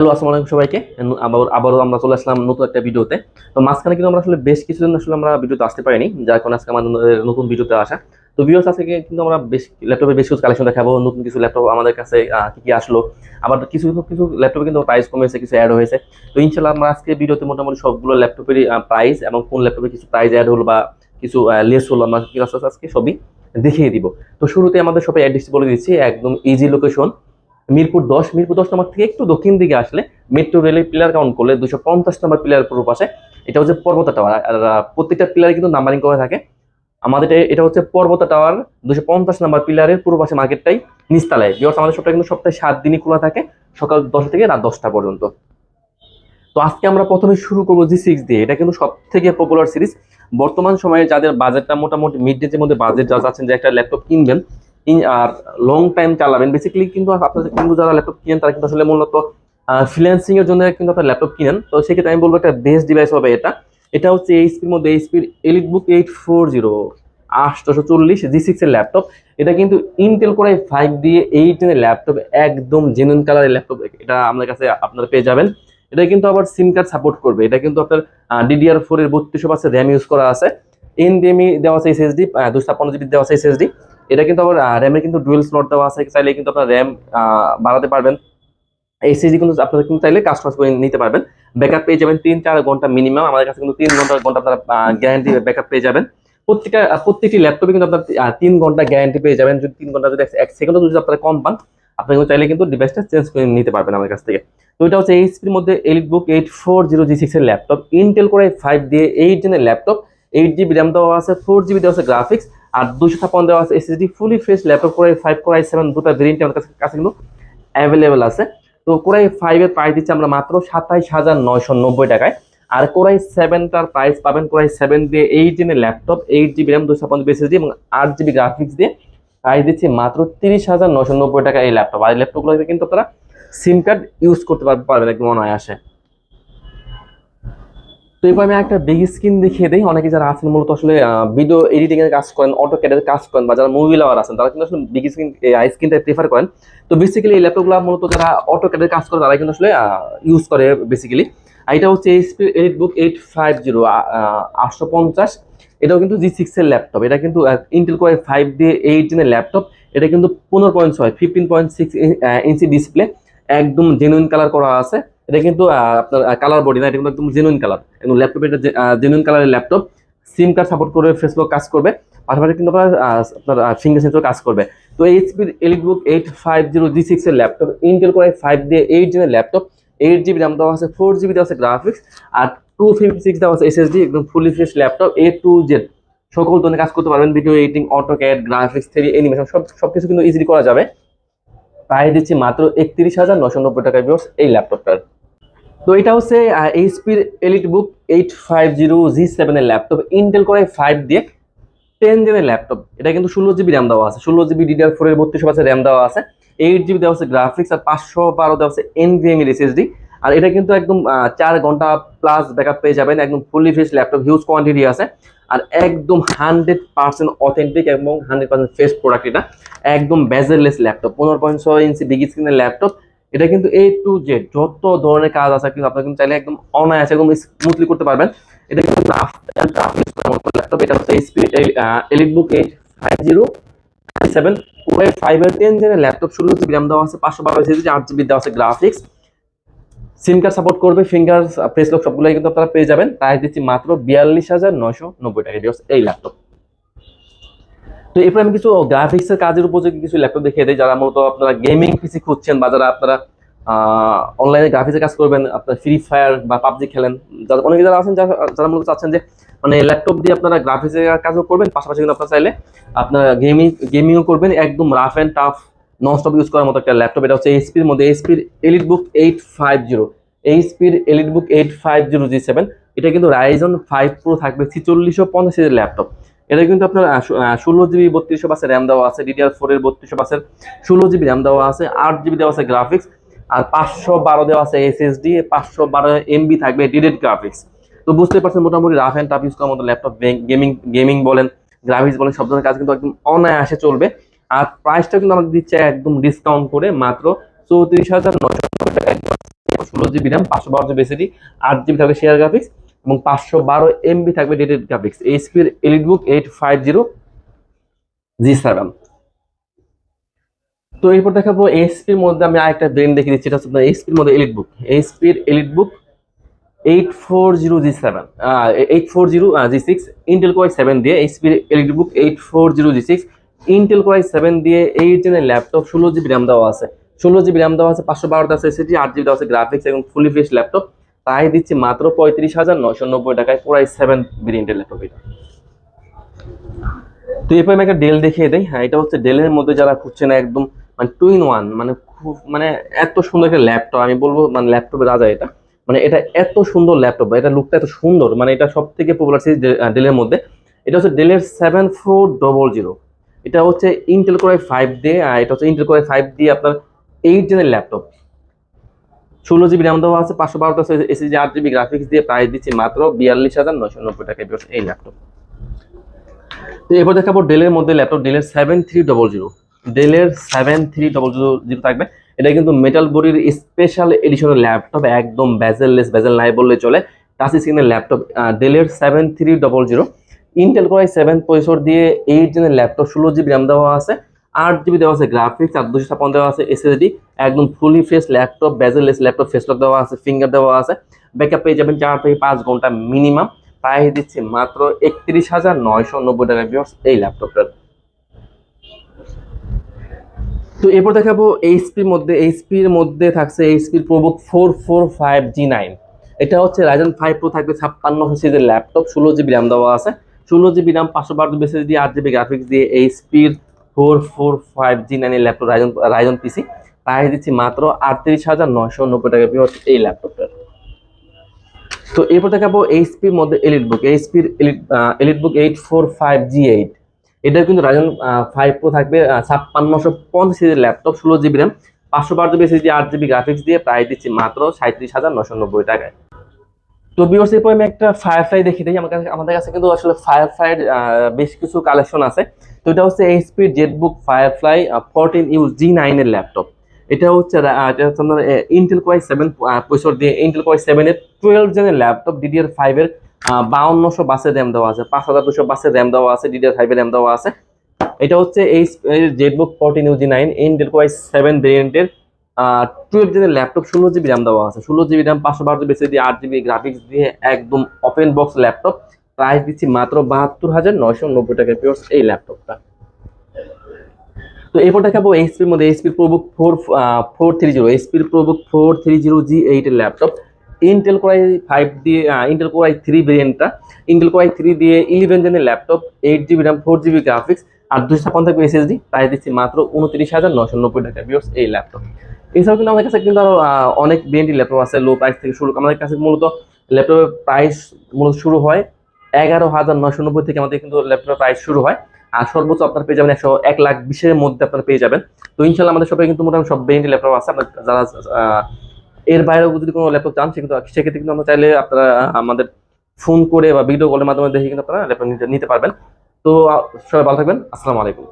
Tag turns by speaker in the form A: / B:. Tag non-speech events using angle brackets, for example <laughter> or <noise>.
A: Hello, আসসালামু আলাইকুম সবাইকে। আবার আবারও আমরা চলে আসলাম নতুন একটা ভিডিওতে। তো মাঝখানে কিন্তু আমরা আসলে বেশ কিছুদিন আসলে আমরা ভিডিওতে আসতে পারিনি, যার কারণে আজকে আমাদের নতুন ভিডিওতে আসা। তো ভিডিওস আজকে কিন্তু আমরা বেশ ল্যাপটপে বেশ কিছু কালেকশন দেখাবো, নতুন কিছু ল্যাপটপ আমাদের কাছে কি কি আসলো। আবার কিছু কিছু ল্যাপটপে কিন্তু প্রাইস কমেছে, কিছু অ্যাড হয়েছে। তো ইনশাল্লাহ আমরা আজকে ভিডিওতে মোটামুটি সবগুলো ল্যাপটপেরই প্রাইস এবং কোন ল্যাপটপে কিছু প্রাইস অ্যাড হলো বা কিছু লেস হলো, আমরা আজকে সবই দেখিয়ে দিব। তো শুরুতে আমাদের সবাই অ্যাড্রেস বলে দিচ্ছি, একদম ইজি লোকেশন মিরপুর দশ মিরপুর দশ নম্বর থেকে একটু দক্ষিণ দিকে আসলে মেট্রো রেলের পিলার কাউন্ট করলে দুশো পঞ্চাশ নম্বর পিলার পূর্ব পাশে এটা হচ্ছে পর্বতা টাওয়ার আর প্রত্যেকটা পিলারে কিন্তু নাম্বারিং করা থাকে। আমাদের এটা হচ্ছে পর্বতা টাওয়ার দুশো পঞ্চাশ নম্বর পিলারের পূর্ব পাশে মার্কেটটাই নিস্তালায় বিকজ আমাদের সবটা কিন্তু সপ্তাহে সাত দিনই খোলা থাকে, সকাল দশটা থেকে রাত দশটা পর্যন্ত। তো আজকে আমরা প্রথমে শুরু করব জি সিক্স দিয়ে। এটা কিন্তু সব থেকে পপুলার সিরিজ বর্তমান সময়ে যাদের বাজেটটা মোটামুটি মিড রেঞ্জের মধ্যে বাজেট যা আছেন যে একটা ল্যাপটপ কিনবেন আর লং টাইম চালাবেন। বেসিক্যালি কিন্তু আপনাদের কিন্তু যারা ল্যাপটপ কিনেন, তারা কিন্তু আসলে মূলত ফ্রিল্যান্সিং এর জন্য কিন্তু আপনার ল্যাপটপ কিনেন। তো সেক্ষেত্রে আমি বলব একটা বেস্ট ডিভাইস হবে এটা। এটা হচ্ছে এইচপির মধ্যে এইচপির elite book eight four zero আটশোশো চল্লিশ জি সিক্স এর ল্যাপটপ এটা কিন্তু ইন্টেল করে ফাইভ দিয়ে এইট এর ল্যাপটপ একদম জেনুইন কালারের ল্যাপটপ এটা আমাদের কাছে আপনারা পেয়ে যাবেন। এটা কিন্তু আবার সিম কার্ড সাপোর্ট করবে। এটা কিন্তু আপনার ডিডিআর ফোর এর বত্রিশশো পাশে র্যাম ইউজ করা আছে। এন এনডিএমই দেওয়া আছে এসএসডি দুশো ছাপ্পান্ন জিবি দেওয়া আছে এসএসডি এটা কিন্তু আবার র্যামে কিন্তু ডুয়েল স্লট দেওয়া আছে চাইলে কিন্তু আপনার র্যাম বাড়াতে পারবেন। এসএসডি কিন্তু আপনারা কিন্তু চাইলে কাস্টমাইজ করে নিতে পারবেন। ব্যাকআপ পেয়ে যাবেন তিন চার ঘণ্টা মিনিমাম আমাদের কাছে কিন্তু তিন ঘণ্টা ঘণ্টা আপনারা গ্যারান্টি ব্যাকআপ <laughs> পেয়ে যাবেন। প্রত্যেকটা প্রত্যেকটি ল্যাপটপে কিন্তু আপনার তিন ঘণ্টা গ্যারান্টি পেয়ে যাবেন। যদি তিন ঘণ্টা যদি এক- সেকেন্ডও যদি আপনারা কম পান আপনি কিন্তু চাইলে কিন্তু ডিভাইসটা চেঞ্জ করে নিতে পারবেন আমার কাছ থেকে। তো এটা হচ্ছে এইচপির মধ্যে elite book eight four zero G six এর ল্যাপটপ ইন্টেল করে ফাইভ দিয়ে এইট জেনের ল্যাপটপ এইট জিবি র্যাম দেওয়া আছে ফোর জিবি দেওয়া আছে গ্রাফিক্স আর দুশো ছাপ্পান্ন দেওয়া আছে এসএসডি ফুলি ফ্রেশ ল্যাপটপ করে ফাইভ কোরাই সেভেন দুটো ভেরিয়েন্ট আমাদের কাছে কাছে কিন্তু অ্যাভেলেবেল আছে। তো কোরাই ফাইভের প্রাইস দিচ্ছে আমরা মাত্র সাতাইশ হাজার নয়শো নব্বই টাকায়। আর কোরাই সেভেনটার প্রাইস পাবেন কোরাই সেভেন দিয়ে এইট জেনের ল্যাপটপ এইট জিবি র্যাম দুশো ছাপ্পান্ন এসএসডি এবং আট জিবি গ্রাফিক্স দিয়ে প্রাইস দিচ্ছি মাত্র তিরিশ হাজার নশো নব্বই টাকা এই ল্যাপটপ আর এই ল্যাপটপগুলোতে কিন্তু আপনারা সিম কার্ড ইউজ করতে পার- পারবেন একদম অনায়াসে। তো এবার আমি একটা বিগ স্ক্রিন দেখিয়ে দিই। অনেকে যারা আছেন মূলত আসলে ভিডিও এডিটিং এর কাজ করেন অটো ক্যাডের কাজ করেন বা যারা মুভি লাভার আছেন, তারা কিন্তু আসলে বিগ স্ক্রিন আই স্ক্রিনটা প্রিফার করেন। তো বেসিক্যালি এই ল্যাপটপগুলো মূলত যারা অটো ক্যাডের কাজ করে তারা কিন্তু আসলে ইউজ করে বেসিক্যালি আর এটা হচ্ছে HP eight book eight five zero আটশো পঞ্চাশ। এটাও কিন্তু জি সিক্স এর ল্যাপটপ এটা কিন্তু ইন্টেল কোয়াই ফাইভ দিয়ে এইট জেনের ল্যাপটপ এটা কিন্তু পনেরো পয়েন্ট ছয় fifteen point six inch display একদম জেনুইন কালার করা আছে। এটা কিন্তু আপনার কালার বডি না, এটা কিন্তু একদম জেনুইন কালার এবং ল্যাপটপ এটা জেনুইন কালারের ল্যাপটপ সিম কার্ড সাপোর্ট করবে ফেসবুক কাজ করবে। পাশাপাশি কিন্তু আপনার আপনার ফিঙ্গার সেন্সর কাজ করবে। তো এইচপির EliteBook eight five zero G সিক্সের laptop Intel core i five দিয়ে এইট জেনের ল্যাপটপ এইট জিবি র্যাম দেওয়া আছে ফোর জিবি দেওয়া আছে গ্রাফিক্স আর টু ফিফটি সিক্স দেওয়া আছে এসএসডি একদম fully fresh laptop A to Z সকল ধরনের কাজ করতে পারবেন video editing AutoCAD graphics three animation সব সব কিছু কিন্তু ইজিলি করা যাবে। প্রায় দিচ্ছি মাত্র একত্রিশ হাজার নশো নব্বই টাকা ভিউস এই ল্যাপটপটার তো এটা হচ্ছে এইচপির EliteBook eight five zero G সেভেনের ল্যাপটপ ইন্টেল করে ফাইভ দিয়ে টেন জেনের ল্যাপটপ এটা কিন্তু ষোলো জিবি র্যাম দেওয়া আছে। ষোলো জিবি ডিডিআর ফোর এর বত্রিশ পাশে র্যাম দেওয়া আছে। এইট জিবি দেওয়া আছে গ্রাফিক্স আর পাঁচশো বারো দেওয়া আছে এনভিএম এসএসডি আর এটা কিন্তু একদম চার ঘণ্টা প্লাস ব্যাকআপ পেয়ে যাবেন। একদম fully fresh laptop huge quantity আছে। আর একদম হান্ড্রেড পার্সেন্ট অথেন্টিক এবং হান্ড্রেড পার্সেন্ট ফ্রেশ প্রোডাক্ট এটা। একদম বেজারলেস ল্যাপটপ পনেরো পয়েন্ট ছয় ইঞ্চি বিগ স্ক্রিনের ল্যাপটপ এটা কিন্তু এ টু জেড যত ধরনের কাজ আছে, কিন্তু আপনারা কিন্তু চাইলে একদম অনায়াসে একদম স্মুথলি করতে পারবেন। এটা কিন্তু ল্যাপটপ এটা হচ্ছে HP elite book eight five zero seven Y five এর টেন জেনের ল্যাপটপ ষোলো জিবি র্যাম দেওয়া আছে পাঁচশো বারো জিবি আট জিবি দেওয়া আছে গ্রাফিক্স সিম কার্ড সাপোর্ট করবে ফিঙ্গার প্রেস লক সবগুলোই কিন্তু আপনারা পেয়ে যাবেন। প্রাইস দিচ্ছি মাত্র বিয়াল্লিশ হাজার নয়শো নব্বই টাকা। এই ল্যাপটপ তো এরপর আমি কিছু গ্রাফিক্সের কাজের উপযোগী কিছু ল্যাপটপ দেখিয়ে দিই, যারা মূলত আপনারা গেমিং পিসি খুঁজছেন বা যারা আপনারা অনলাইনে গ্রাফিক্সের কাজ করবেন, আপনার ফ্রি ফায়ার বা পাবজি খেলেন, যারা অনেকে যারা আছেন, যারা মূলত চাচ্ছেন যে মানে ল্যাপটপ দিয়ে আপনারা গ্রাফিক্সের কাজও করবেন, পাশাপাশি কিন্তু আপনারা চাইলে আপনারা গেমিং গেমিংও করবেন, একদম rough and tough non stop use করার মতো একটা ল্যাপটপ এটা হচ্ছে এইচপির মধ্যে এইচপির এলিট বুক eight five zero এইচপির EliteBook eight five zero G seven এটা কিন্তু রাইজন ফাইভ প্রো থাকবে, ছিচল্লিশশো পঞ্চাশ ল্যাপটপ এটা কিন্তু আপনার ষোলো জিবি বত্রিশশো পাসের র্যাম দেওয়া আছে ডিডিআর ফোর এর বত্রিশশো পাসের ষোলো জিবি র্যাম দেওয়া আছে, আট জিবি দেওয়া আছে গ্রাফিক্স আর পাঁচশো বারো দেওয়া আছে এসএসডি পাঁচশো বারো এমবি থাকবে ডিডেড গ্রাফিক্স তো বুঝতে পারছেন মোটামুটি রাফ অ্যান্ড টাফ ইউজ করার মতো ল্যাপটপ গেমিং গেমিং বলেন গ্রাফিক্স বলেন, সব ধরনের কাজ কিন্তু একদম অনায়াসে চলবে। আর প্রাইসটা কিন্তু আমাদের দিচ্ছে একদম ডিসকাউন্ট করে মাত্র চৌত্রিশ হাজার নশো ষোলো জিবি র্যাম পাঁচশো বারো জিবি এসিডি আট জিবি থাকবে শেয়ার গ্রাফিক্স এবং পাঁচশো বারো এমবি থাকবে dated graphics এইচপির EliteBook eight five zero G seven তো এরপর দেখাবো এইচপির মধ্যে আমি আরেকটা ব্রেন দেখিয়ে দিচ্ছি, এটা হচ্ছে এইচপির মধ্যে elite book এইচপির EliteBook eight four zero G seven eight four zero G six Intel core i seven দিয়ে এইচপির EliteBook eight four zero G six Intel core i seven দিয়ে এইট জেনের ল্যাপটপ ষোলো জিবি র্যাম দেওয়া আছে। ষোলো GB RAM দেওয়া আছে, পাঁচশো বারোটা আছে এসএসডি আট জিবি দেওয়া আছে গ্রাফিক্স এবং ফুলি ফ্রেশ ল্যাপটপ তাই দিচ্ছি মাত্র পঁয়ত্রিশ হাজার নয়শো নব্বই টাকায় পুরাই সেভেন ভেরিয়েন্টের ল্যাপটপ এটা। তো এরপর আমি একটা ডেল দেখিয়ে দেই। হ্যাঁ এটা হচ্ছে ডেলের মধ্যে যারা খুঁজছে না, একদম মানে টু ইন ওয়ান মানে খুব মানে এত সুন্দর একটা ল্যাপটপ আমি বলব মানে ল্যাপটপের রাজা এটা। মানে এটা এত সুন্দর ল্যাপটপ এটা লুকটা এত সুন্দর মানে এটা সব থেকে পপুলার সিরিজ ডেলের মধ্যে। এটা হচ্ছে ডেলের সেভেন ফোর ডবল জিরো এটা হচ্ছে ইন্টেল কোরাই ফাইভ দিয়ে এটা হচ্ছে ইন্টেল কোরাই ফাইভ দিয়ে আপনার এইট জেনের ল্যাপটপ ষোলো জিবি র্যাম দেওয়া আছে, পাঁচশো বারোটা এসএসডি, আট জিবি গ্রাফিক্স দিয়ে প্রাইস দিচ্ছি মাত্র বিয়াল্লিশ হাজার নয়শো নব্বই টাকা এই ল্যাপটপ তো এরপর দেখাবো ডেলের মধ্যে ল্যাপটপ ডেলের সেভেন থ্রি ডবল জিরো ডেলের seven three double zero zero থাকবে। এটা কিন্তু মেটাল বডির স্পেশাল এডিশনের ল্যাপটপ একদম ব্যাজেললেস ব্যাজেল নাই বললে চলে। টাচ স্ক্রিনের ল্যাপটপ ডেলের seven three double zero Intel core i seven পয়সর দিয়ে এইট জেনের ল্যাপটপ ষোলো জিবি র্যাম দেওয়া আছে। আট জিবি দেওয়া আছে গ্রাফিক্স আর দুশো ছাপান্ন দেওয়া আছে এসএসডি একদম fully fresh laptop bezelless laptop face lock দেওয়া আছে ফিঙ্গার দেওয়া আছে। ব্যাকআপ পেয়ে যাবেন চার থেকে পাঁচ ঘণ্টা মিনিমাম প্রাইস দিচ্ছে মাত্র একত্রিশ হাজার নয়শো নব্বই টাকা এই ল্যাপটপটার তো এরপর দেখাবো এইচপির মধ্যে এইচপির মধ্যে থাকছে এইচপির ProBook four four five G nine এটা হচ্ছে রাইজেন ফাইভ প্রো থাকবে ছাপ্পান্ন সিরিজের ল্যাপটপ ষোলো জিবি র্যাম দেওয়া আছে। ষোলো জিবি র্যাম পাঁচশো বারো জিবি এসএসডি আট জিবি গ্রাফিক্স দিয়ে এইচপির ফোর ফোর, ফাইভ জি নাইনের laptop Ryzen Ryzen PC price দিচ্ছি মাত্র আটত্রিশ হাজার নয়শো নব্বই টাকা। ভিউয়ার্স এই ল্যাপটপটার তো এরপর দেখাবো এইচপির মধ্যে এলিট বুক এইচপির elite EliteBook eight four five G eight এটা কিন্তু রাজন ফাইভ প্রো থাকবে ছাপ্পান্নশো পঞ্চাশ সিরিজের ল্যাপটপ ষোলো জিবি র্যাম পাঁচশো বারো জিবি এসএসডি আট জিবি গ্রাফিক্স দিয়ে প্রায় দিচ্ছি মাত্র সাঁত্রিশ হাজার নশো নব্বই টাকায়। তো বিওর্স এরপর আমি একটা ফায়ার ফায়ারফ্লাই দেখিয়ে দিই আমার কাছে আমাদের কাছে কিন্তু আসলে ফায়ার ফায়ারফ্লাইয়ের বেশ কিছু কালেকশন আছে। তো এটা হচ্ছে এইচপির ZBook Firefly fourteen U G নাইনের ল্যাপটপ এটা হচ্ছে আপনার ইন্টেল কোয়াই সেভেন পয়সর দিয়ে ইন্টেল কোয়াই সেভেনের টুয়েলভ জেনের ল্যাপটপ ডিডিআর ফাইভের বাউন্নশো বাসের র্যাম দেওয়া আছে, পাঁচ হাজার দুশো বাসের র্যাম দেওয়া আছে ডিডিআর ফাইভের র্যাম দেওয়া আছে। এটা হচ্ছে এই ZBook fourteen U G nine Intel core i seven ভেরিয়েন্টের টুয়েলভ জেনের ল্যাপটপ ষোলো জিবি র্যাম দেওয়া আছে। ষোলো জিবি র্যাম পাঁচশো বারো জিবি এসএসডি আট জিবি গ্রাফিক্স দিয়ে একদম ওপেন বক্স ল্যাপটপ প্রাইস দিচ্ছি মাত্র বাহাত্তর হাজার নয়শো নব্বই টাকা পিওর্স এই ল্যাপটপটা তো এরপর দেখাবো এইচপির মধ্যে এইচপির ProBook four four three zero এইচপির ProBook four three zero G এইটের laptop Intel core i five দিয়ে ইন্টেল কোরাই থ্রি ভেরিয়েন্টটা ইন্টেল কোরাই থ্রি দিয়ে eleven জেনের laptop eight GB RAM four GB graphics আর দুশো ছাপ্পান্ন থাকবে এসএসডি প্রাইস দিচ্ছি মাত্র উনত্রিশ হাজার নশো নব্বই টাকা বিয়র্স এই ল্যাপটপ এছাড়াও কিন্তু আমাদের কাছে কিন্তু আরও অনেক বিএনটি ল্যাপটপ আছে লো প্রাইস থেকে শুরু আমাদের কাছে মূলত ল্যাপটপের প্রাইস মূলত শুরু হয় এগারো হাজার নশো নব্বই থেকে আমাদের কিন্তু ল্যাপটপের প্রাইস শুরু হয়। আর সর্বোচ্চ আপনার পেয়ে যাবেন একশো এক লাখ বিশের মধ্যে আপনার পেয়ে যাবেন। তো ইনশাল্লাহ আমাদের সবাই কিন্তু মোটামুটি সব বিএনটি ল্যাপটপ আছে। আপনার যারা এর বাইরেও যদি কোনো ল্যাপটপ চান, সেক্ষেত্রে সেক্ষেত্রে কিন্তু আমরা চাইলে আপনারা আমাদের ফোন করে বা ভিডিও কলের মাধ্যমে দেখে কিন্তু আপনারা ল্যাপটপ নিতে পারবেন। তো সবাই ভালো থাকবেন। আসসালামু আলাইকুম।